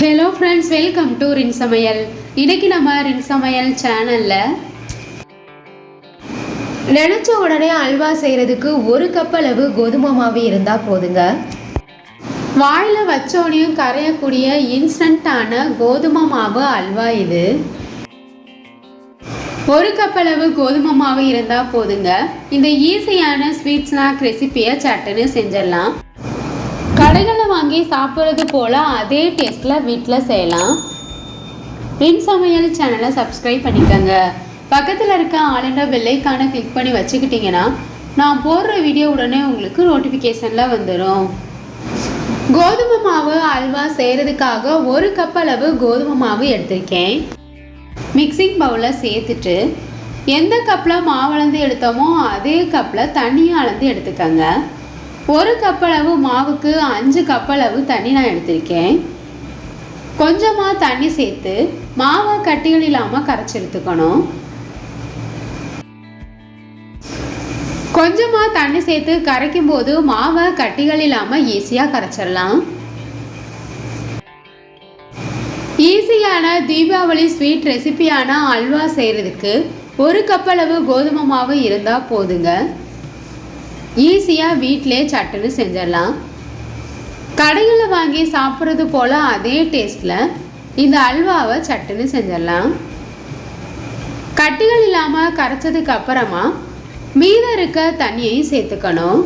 Hello friends welcome to ரின் சமையல் இன்னைக்கு நம்ம ரின் சமையல் சேனலில் நினச்ச உடனே அல்வா செய்கிறதுக்கு ஒரு கப் அளவு கோதுமை மாவு இருந்தால் போதுங்க. வாயில் வச்சோனையும் கரையக்கூடிய இன்ஸ்டண்ட்டான கோதுமை மாவு அல்வா இது. ஒரு கப் அளவு கோதுமை மாவு இருந்தால் போதுங்க. இந்த ஈஸியான ஸ்வீட் ஸ்நாக் ரெசிபியை சட்டுன்னு செஞ்சிடலாம். கடைகளில் வாங்கி சாப்பிட்றது போல் அதே டேஸ்ட்டில் வீட்டில் செய்யலாம். பின் சமையல் சேனலை சப்ஸ்கிரைப் பண்ணிக்கோங்க. பக்கத்தில் இருக்க ஆளுண்ட வெள்ளைக்கான கிளிக் பண்ணி வச்சுக்கிட்டிங்கன்னா நான் போடுற வீடியோ உடனே உங்களுக்கு நோட்டிஃபிகேஷனில் வந்துடும் கோதுமை மாவு அல்வா செய்கிறதுக்காக ஒரு கப் அளவு கோதுமை மாவு எடுத்திருக்கேன். மிக்சிங் பவுலில் சேர்த்துட்டு எந்த கப்பில் மாவு அளந்து எடுத்தோமோ அதே கப்பில் தண்ணியை அளந்து எடுத்துக்கோங்க. ஒரு கப்பளவு மாவுக்கு அஞ்சு கப்பளவு தண்ணி நான் எடுத்திருக்கேன். கொஞ்சமாக தண்ணி சேர்த்து மாவை கட்டிகள் இல்லாமல் கரைச்சி எடுத்துக்கணும். கொஞ்சமாக தண்ணி சேர்த்து கரைக்கும் போது மாவை கட்டிகள் இல்லாமல் ஈஸியாக கரைச்சிடலாம். ஈஸியான தீபாவளி ஸ்வீட் ரெசிபியான அல்வா செய்கிறதுக்கு ஒரு கப்பளவு கோதுமை மாவு இருந்தால் போதுங்க. ஈஸியாக வீட்டிலே சட்டுன்னு செஞ்சிடலாம். கடையில் வாங்கி சாப்பிட்றது போல் அதே டேஸ்ட்டில் இந்த அல்வாவை சட்டுன்னு செஞ்சிடலாம். கட்டிகள் இல்லாமல் கரைச்சதுக்கு அப்புறமா மீதம் இருக்க தண்ணியையும் சேர்த்துக்கணும்.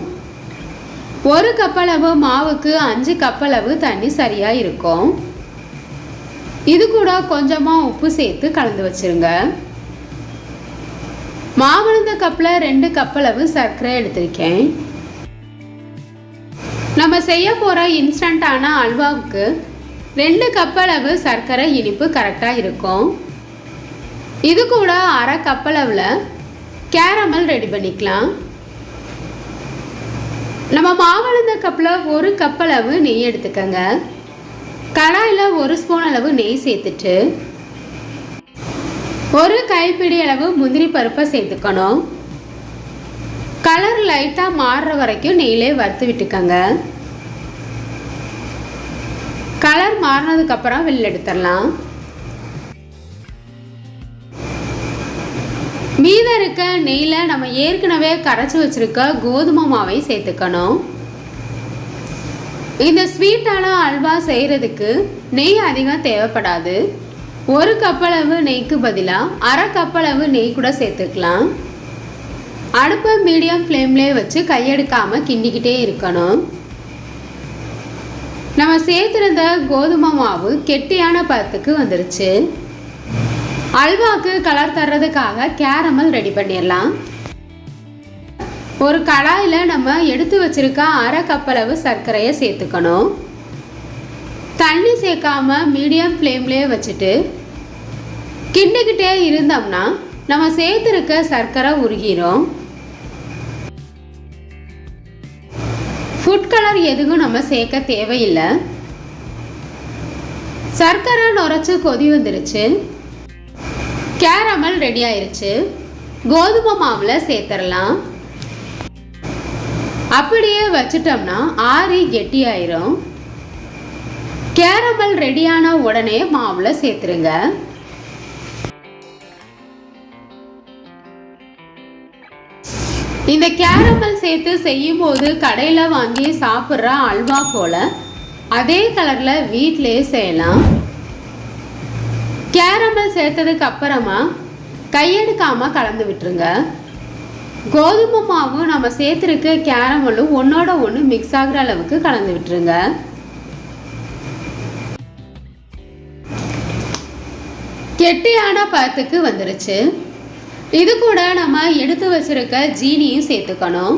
ஒரு கப்பளவு மாவுக்கு அஞ்சு கப்பளவு தண்ணி சரியாக இருக்கும். இது கூட கொஞ்சமாக உப்பு சேர்த்து கலந்து வச்சிருங்க. மாவளந்த கப்பில் ரெண்டு கப்பளவு சர்க்கரை எடுத்திருக்கேன். நம்ம செய்ய போகிற இன்ஸ்டண்ட்டான அல்வாவுக்கு ரெண்டு கப்பளவு சர்க்கரை இனிப்பு கரெக்டாக இருக்கும். இது கூட அரை கப்பளவில் கேரமல் ரெடி பண்ணிக்கலாம். நம்ம மாவளந்த கப்பில் ஒரு கப்பளவு நெய் எடுத்துக்கோங்க. கடாயில் ஒரு ஸ்பூன் அளவு நெய் சேர்த்துட்டு ஒரு கைப்பிடி அளவு முந்திரி பருப்பை சேர்த்துக்கணும். கலர் லைட்டாக மாறுற வரைக்கும் நெய்யிலே வறுத்து விட்டுக்கோங்க. கலர் மாறினதுக்கப்புறம் வெளில எடுத்துடலாம். மீதம் இருக்க நெய்யில் நம்ம ஏற்கனவே கரைச்சி வச்சுருக்க கோதுமை மாவை சேர்த்துக்கணும். இந்த ஸ்வீட்டான அல்வா செய்கிறதுக்கு நெய் அதிகம் தேவைப்படாது. ஒரு கப்பளவு நெய்க்கு பதிலாக அரை கப்பளவு நெய் கூட சேர்த்துக்கலாம். அடுப்பை மீடியம் ஃப்ளேம்லேயே வச்சு கையெடுக்காமல் கிண்டிக்கிட்டே இருக்கணும். நம்ம சேர்த்துருந்த கோதுமை மாவு கெட்டியான பதத்துக்கு வந்துருச்சு. அல்வாவுக்கு கலர் தர்றதுக்காக கேரமல் ரெடி பண்ணிடலாம். ஒரு கடாயில் நம்ம எடுத்து வச்சிருக்க அரை கப்பளவு சர்க்கரையை சேர்த்துக்கணும். தண்ணி சேர்க்காம மீடியம் ஃப்ளேம்லேயே வச்சுட்டு கிண்டிக்கிட்டே இருந்தோம்னா நம்ம சேர்த்துருக்க சர்க்கரை உருகிரும். ஃபுட் கலர் எதுவும் நம்ம சேர்க்க தேவையில்லை. சர்க்கரை நுரைச்சி கொதி வந்துருச்சு. கேரமல் ரெடி ஆயிருச்சு. கோதுமை மாவில் சேர்த்துடலாம். அப்படியே வச்சிட்டோம்னா ஆறி கெட்டியாயிரும். கேரமல் ரெடியான உடனே மாவில் சேர்த்துருங்க. இந்த கேரமல் சேர்த்து செய்யும்போது கடையில் வாங்கி சாப்பிட்ற அல்வா போல் அதே கலரில் வீட்டிலே செய்யலாம். கேரமல் சேர்த்ததுக்கு அப்புறமா கையெடுக்காமல் கலந்து விட்டுருங்க. கோதுமை மாவும் நம்ம சேர்த்துருக்க கேரமலும் ஒன்றோட ஒன்று மிக்ஸ் ஆகுற அளவுக்கு கலந்து விட்டுருங்க. கெட்டியான பழத்துக்கு வந்துருச்சு. இது கூட நம்ம எடுத்து வச்சிருக்க ஜீனியும் சேர்த்துக்கணும்.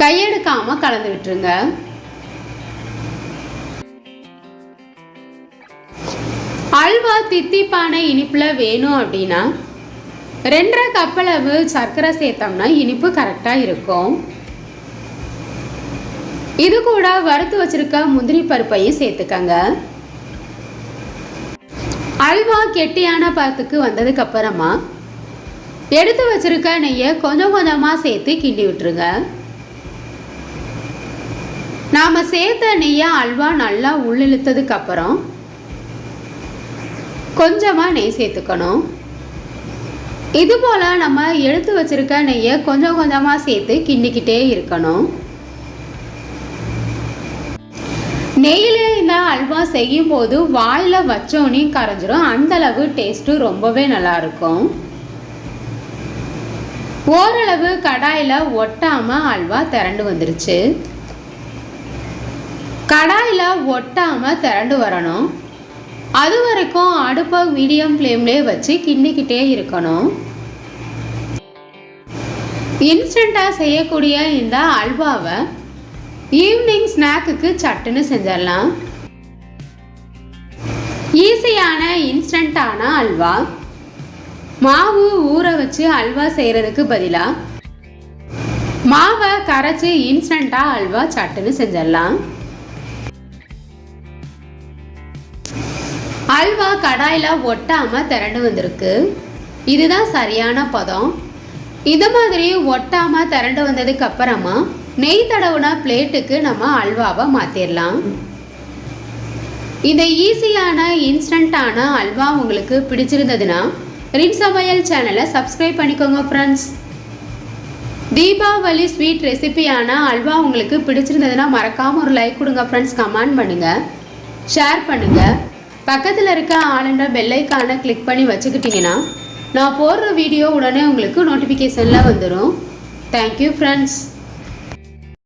கையெடுக்காம கலந்து விட்டுருங்க. அல்வா தித்திப்பான இனிப்பில் வேணும் அப்படின்னா ரெண்டரை கப்பளவு சர்க்கரை சேர்த்தோம்னா இனிப்பு கரெக்டாக இருக்கும். இது கூட வறுத்து வச்சிருக்க முந்திரி பருப்பையும் சேர்த்துக்கங்க. அல்வா கெட்டியான பதத்துக்கு வந்ததுக்கு அப்புறமா எடுத்து வச்சிருக்க நெய்யை கொஞ்சம் கொஞ்சமாக சேர்த்து கிண்டி விட்டுருங்க. நாம் சேர்த்த நெய்யை அல்வா நல்லா உள்ளிழுத்ததுக்கு அப்புறம் கொஞ்சமாக நெய் சேர்த்துக்கணும். இது போல் நம்ம எடுத்து வச்சிருக்க நெய்யை கொஞ்சம் கொஞ்சமாக சேர்த்து கிண்டிக்கிட்டே இருக்கணும். நெய்யில் அல்வா செய்யும் போது வாயில் வச்சோன்னே கரைஞ்சிரும். அந்தளவு டேஸ்ட்டு ரொம்பவே நல்லா இருக்கும் ஓரளவு கடாயில் ஒட்டாமல் அல்வா திரண்டு வந்துருச்சு. கடாயில் ஒட்டாமல் திரண்டு வரணும். அது வரைக்கும் அடுப்பை மீடியம் ஃப்ளேம்லேயே வச்சு கிண்டிக்கிட்டே இருக்கணும். இன்ஸ்டண்ட்டாக செய்யக்கூடிய இந்த அல்வாவை ஈவினிங் ஸ்நாக்குக்கு சட்டுன்னு செஞ்சிடலாம். ஈஸியான இன்ஸ்டண்ட்டான அல்வா. மாவு ஊற வச்சு அல்வா செய்கிறதுக்கு பதிலாக மாவை கரைச்சி இன்ஸ்டண்ட்டாக அல்வா சட்டுன்னு செஞ்சிடலாம். அல்வா கடாயில் ஒட்டாமல் திரண்டு வந்திருக்கு. இதுதான் சரியான பதம். இது மாதிரி ஒட்டாமல் திரண்டு வந்ததுக்கு அப்புறமா நெய் தடவுன பிளேட்டுக்கு நம்ம அல்வாவை மாற்றிடலாம் இந்த ஈஸியான இன்ஸ்டண்ட்டான அல்வா உங்களுக்கு பிடிச்சிருந்ததுன்னா ரிம் சமையல் சேனலை சப்ஸ்கிரைப் பண்ணிக்கோங்க ஃப்ரெண்ட்ஸ் தீபாவளி ஸ்வீட் ரெசிபியான அல்வா உங்களுக்கு பிடிச்சிருந்ததுன்னா மறக்காமல் ஒரு லைக் கொடுங்க ஃப்ரெண்ட்ஸ் கமெண்ட் பண்ணுங்கள் ஷேர் பண்ணுங்கள் பக்கத்தில் இருக்க ஆளுன்ற பெல்லைக்கானை கிளிக் பண்ணி வச்சுக்கிட்டிங்கன்னா நான் போடுற வீடியோ உடனே உங்களுக்கு நோட்டிஃபிகேஷனில் வந்துடும் தேங்க்யூ ஃப்ரெண்ட்ஸ்